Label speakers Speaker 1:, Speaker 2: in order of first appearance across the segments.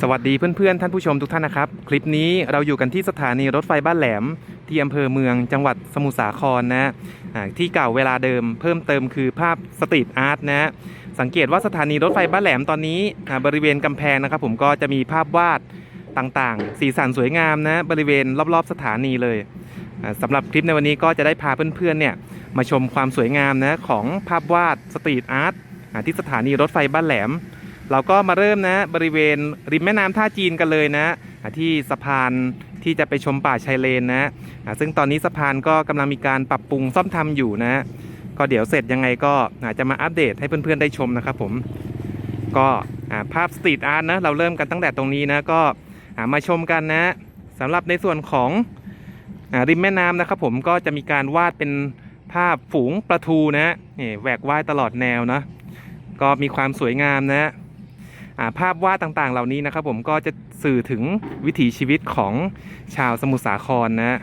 Speaker 1: สวัสดีเพื่อนๆ ท่านผู้ชมทุกท่านนะครับ คลิปนี้เราอยู่กันที่สถานีรถไฟบ้านแหลม ที่อำเภอเมืองจังหวัดสมุทรสาครนะที่เก่าเวลาเดิมเพิ่มเติมคือภาพสตรีทอาร์ตนะสังเกตว่าสถานีรถไฟบ้านแหลมตอนนี้บริเวณกำแพงนะครับ ผมก็จะมีภาพวาดต่างๆ สีสันสวยงามนะบริเวณรอบๆ สถานีเลยอ่าสำหรับคลิปในวันนี้ก็จะได้พาเพื่อนๆเนี่ยมาชมความสวยงามนะของภาพวาดสตรีทอาร์ตที่สถานีรถไฟบ้านแหลม เราก็มาเริ่มนะบริเวณริมแม่น้ำท่าจีนกันเลยนะ ที่สะพานที่จะไปชมป่าชายเลนนะซึ่งตอนนี้สะพานก็กำลังมีการปรับปรุงซ่อมทำอยู่นะ ก็เดี๋ยวเสร็จยังไงก็อาจจะมาอัปเดตให้เพื่อนๆได้ชมนะครับผมก็ภาพสตรีทอาร์ตนะเราเริ่มกันตั้งแต่ตรงนี้นะก็มาชมกันนะสำหรับในส่วนของอริมแม่น้ำนะครับผมก็จะมีการวาดเป็นภาพฝูงปลาทูนะนี่แหวกว่ายตลอดแนวนะ ก็มีความสวยงามนะ ภาพวาดต่างๆ เหล่านี้นะครับผมก็จะสื่อถึงวิถีชีวิตของชาวสมุทรสาครนะ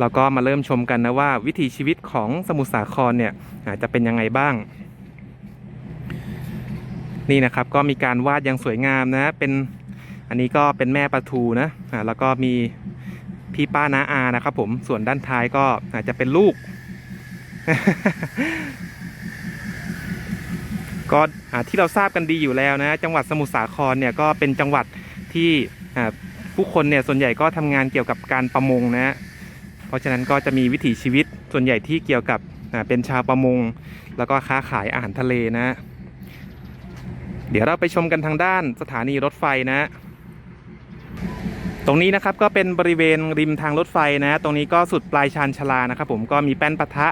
Speaker 1: เราก็มาเริ่มชมกันนะว่า วิถีชีวิตของสมุทรสาครเนี่ยอาจะเป็นยังไงบ้าง นี่นะครับก็มีการวาดอย่างสวยงามนะเป็นอันนี้ก็เป็นแม่ปลาทูนะแล้วก็มีพี่ป้าน้าอานะครับผมส่วนด้านท้ายก็อาจจะเป็นลูก ก็ที่เราทราบกันดีอยู่แล้วนะจังหวัดสมุทรสาครเนี่ยก็เป็นจังหวัดที่ผู้คนเนี่ยส่วนใหญ่ก็ทำงานเกี่ยวกับการประมงนะเพราะฉะนั้นก็จะมีวิถีชีวิตส่วนใหญ่ที่เกี่ยวกับเป็นชาวประมง แล้วก็ค้าขายอาหารทะเลนะ เดี๋ยวเราไปชมกันทางด้านสถานีรถไฟนะ ตรงนี้นะครับก็เป็นบริเวณริมทางรถไฟนะ ตรงนี้ก็สุดปลายชานชาลานะครับผมก็มีแป้นปะทะ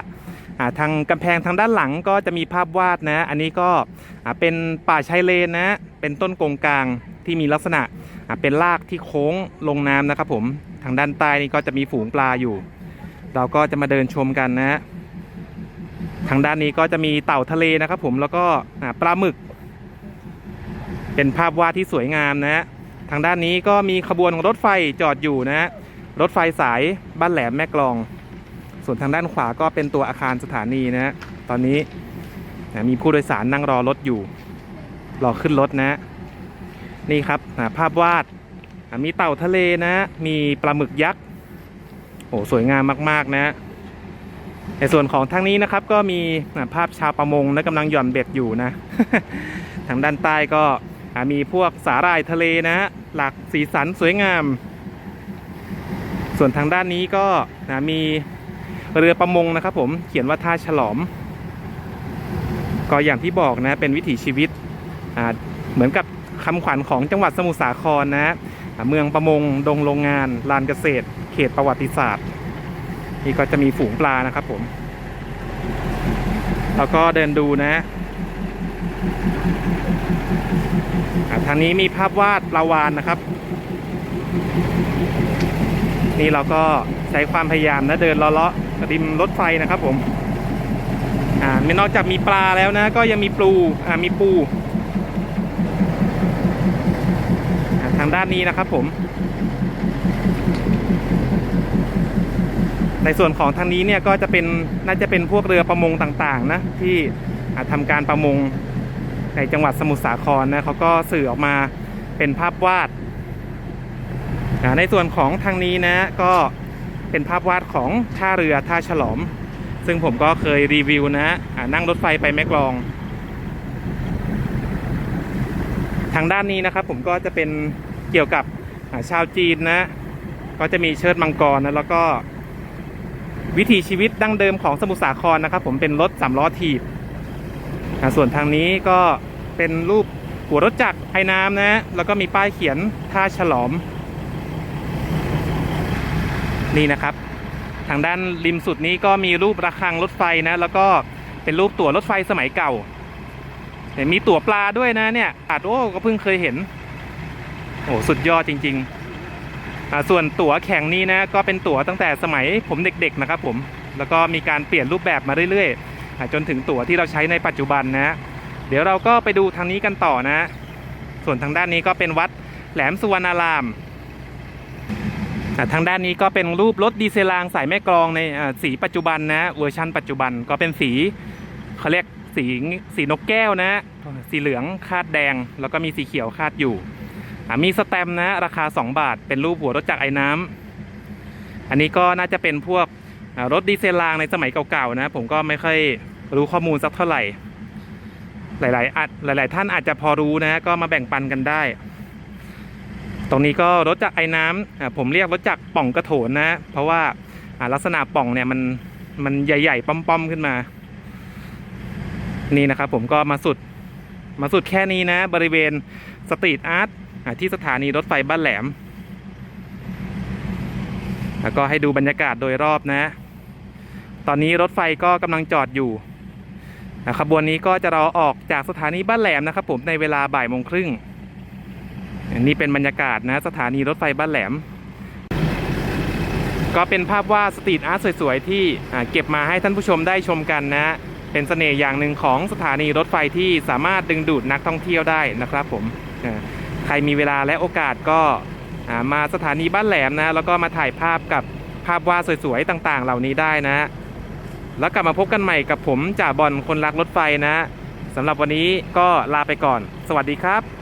Speaker 1: ทางกำแพงทางด้านหลังก็จะมีภาพวาดนะ อันนี้ก็เป็นป่าชายเลนนะ เป็นต้นกงกลางที่มีลักษณะเป็นรากที่โค้งลงน้ำนะครับผมทางด้านใต้นี่ก็จะมีฝูงปลาอยู่ เราก็จะมาเดินชมกันนะทางด้านนี้ก็จะมีเต่าทะเลนะครับผมแล้วก็ปลาหมึก เป็นภาพวาดที่สวยงามนะทางด้านนี้ก็มีขบวนของรถไฟจอดอยู่นะรถไฟสายบ้านแหลมแม่กลอง ส่วนทางด้านขวาก็เป็นตัวอาคารสถานีนะฮะตอนนี้มีผู้โดยสารนั่งรอรถอยู่ รอขึ้นรถนะนี่ครับภาพวาดมีเต่าทะเลนะ มีปลาหมึกยักษ์โอ้สวยงามมาก ๆ นะ ในส่วนของทางนี้นะครับ ก็มีภาพชาวประมงนะกำลังหย่อนเบ็ดอยู่นะ ทางด้านใต้ก็มีพวกสาหร่ายทะเลนะ หลากสีสันสวยงาม ส่วนทางด้านนี้ก็มี เรือประมงนะครับผมเขียนว่าท่าฉลอม ก็อย่างที่บอกนะเป็นวิถีชีวิตเหมือนกับคำขวัญของจังหวัดสมุทรสาครนะเมืองประมงดงโรงงาน ลานเกษตร เขตประวัติศาสตร์ นี่ก็จะมีฝูงปลานะครับผม แล้วก็เดินดูนะทางนี้มีภาพวาดปลาวานนะครับ นี่เราก็ใช้ความพยายามนะเดินเลาะ ริมรถไฟนะครับผมอ่าไม่นอกจากมีปลาแล้วนะ ก็ยังมีปูอ่ามีปูทางด้านนี้นะครับผม ในส่วนของทางนี้เนี่ยก็จะเป็นน่าจะเป็นพวกเรือประมงต่างๆ นะ ที่อ่าทำการประมงในจังหวัดสมุทรสาครนะเขาก็สื่อออกมาเป็นภาพวาด ในส่วนของทางนี้นะก็ เป็นภาพวาดของท่าเรือท่าฉลอม ซึ่งผมก็เคยรีวิวนะอ่านั่งรถไฟไปแม่กลอง ทางด้านนี้นะครับผมก็จะเป็นเกี่ยวกับาชาวจีนนะก็จะมีเชิดมังกรนะแล้วก็วิถีชีวิตดั้งเดิมของสมุทรสาครนะครับ ผมเป็นรถสามล้อถีบส่วนทางนี้ก็เป็นรูปหัวรถจักรไอ้น้ำนะ แล้วก็มีป้ายเขียนท่าฉลอม นี่นะครับ ทางด้านริมสุดนี้ก็มีรูประฆังรถไฟนะ แล้วก็เป็นรูปตั๋วรถไฟสมัยเก่าแต่มีตั๋วปลาด้วยนะเนี่ยอาจโอ้ก็เพิ่งเคยเห็น โอ้สุดยอดจริงๆอ่าส่วนตั๋วแข่งนี้นะก็เป็นตั๋วตั้งแต่สมัยผมเด็กๆนะครับผมแล้วก็มีการเปลี่ยนรูปแบบมาเรื่อยๆจนถึงตั๋วที่เราใช้ในปัจจุบันนะ เดี๋ยวเราก็ไปดูทางนี้กันต่อนะ ส่วนทางด้านนี้ก็เป็นวัดแหลมสุวรรณาราม ทางด้านนี้ก็เป็นรูปรถดีเซลางสายแม่กลองในสีปัจจุบันนะเวอร์ชันปัจจุบันก็เป็นสีเขาเรียกสีสีนกแก้วนะ สีเหลืองคาดแดง แล้วก็มีสีเขียวคาดอยู่ มีสแตมนะ ราคา 2 บาท เป็นรูปหัวรถจักรไอ้น้ำอันนี้ก็น่าจะเป็นพวกรถดีเซลรางในสมัยเก่าๆนะ ผมก็ไม่ค่อยรู้ข้อมูลสักเท่าไหร่ หลายๆอาจหลาย ๆ ท่านอาจจะพอรู้นะ ก็มาแบ่งปันกันได้ ตรงนี้ก็รถจักรไอ้น้ำผมเรียกรถจักรป่องกระโถนนะเพราะว่าลักษณะป่องเนี่ยมันมันใหญ่ๆป้อมๆขึ้นมา นี่นะครับผมก็มาสุดมาสุดแค่นี้นะ บริเวณสตรีทอาร์ตที่สถานีรถไฟบ้านแหลม แล้วก็ให้ดูบรรยากาศโดยรอบนะ ตอนนี้รถไฟก็กำลังจอดอยู่ขบวนนี้ก็จะรอออกจากสถานีบ้านแหลมนะครับผมในเวลาบ่ายโมงครึ่ง อันนี้เป็นบรรยากาศนะสถานีรถไฟบ้านแหลม ก็เป็นภาพวาดสตรีทอาร์ตสวยๆ ที่เก็บมาให้ท่านผู้ชมได้ชมกันนะ เป็นเสน่ห์อย่างหนึ่งของสถานีรถไฟที่สามารถดึงดูดนักท่องเที่ยวได้นะครับผมใครมีเวลาและโอกาสก็มาสถานีบ้านแหลมนะ แล้วก็มาถ่ายภาพกับภาพวาดสวยๆ ต่างๆ เหล่านี้ได้นะ แล้วกลับมาพบกันใหม่กับผมจ่าบอลคนรักรถไฟนะสำหรับวันนี้ก็ลาไปก่อน สวัสดีครับ